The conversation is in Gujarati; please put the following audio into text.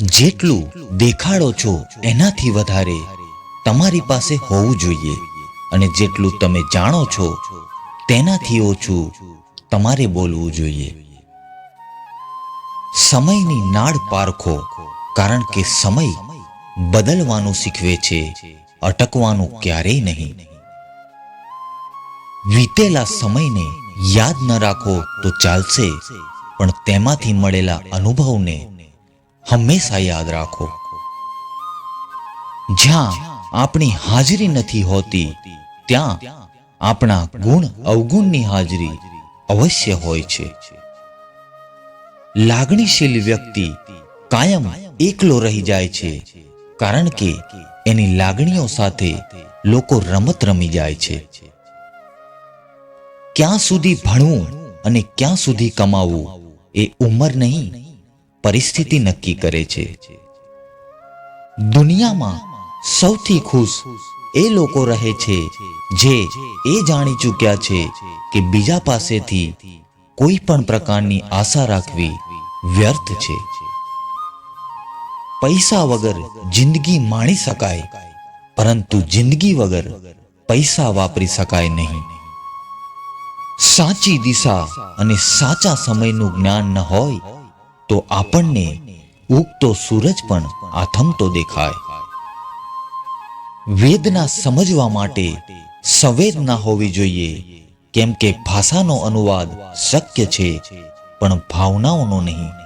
જેટલું દેખાડો છો એનાથી વધારે તમારી પાસે હોવું જોઈએ. અને જેટલું તમે જાણો છો તેનાથી ઓછું તમારે બોલવું જોઈએ. સમયની નાડ પારખો કારણ કે સમય બદલવાનું શીખવે છે, અટકવાનું ક્યારેય નહીં. વીતેલા સમયને યાદ ન રાખો તો ચાલશે, પણ તેમાંથી મળેલા અનુભવને હંમેશા યાદ રાખો. જ્યાં આપણી હાજરી નથી હોતી, ત્યાં આપણા ગુણ અવગુણની હાજરી અવશ્ય હોય છે. લાગણીશીલ વ્યક્તિ કાયમ એકલો રહી જાય છે, કારણ કે એની લાગણીઓ સાથે લોકો રમત રમી જાય છે. ક્યાં સુધી ભણવું અને ક્યાં સુધી કમાવવું એ ઉંમર નહીં પરિસ્થિતિ નક્કી કરે છે. દુનિયામાં સૌથી ખુશ એ લોકો રહે છે જે એ જાણી ચૂક્યા છે કે બીજા પાસેથી કોઈ પણ પ્રકારની આશા રાખવી વ્યર્થ છે. પૈસા વગર જિંદગી માણી શકાય, પરંતુ જિંદગી વગર પૈસા વાપરી શકાય નહીં. સાચી દિશા અને સાચા સમયનું જ્ઞાન ન હોય તો આપણને ઉગતો સૂરજ પણ આથમતો દેખાય. વેદના સમજવા માટે સંવેદના હોવી જોઈએ, કેમ કે ભાષાનો અનુવાદ શક્ય છે, પણ ભાવનાઓનો નહીં.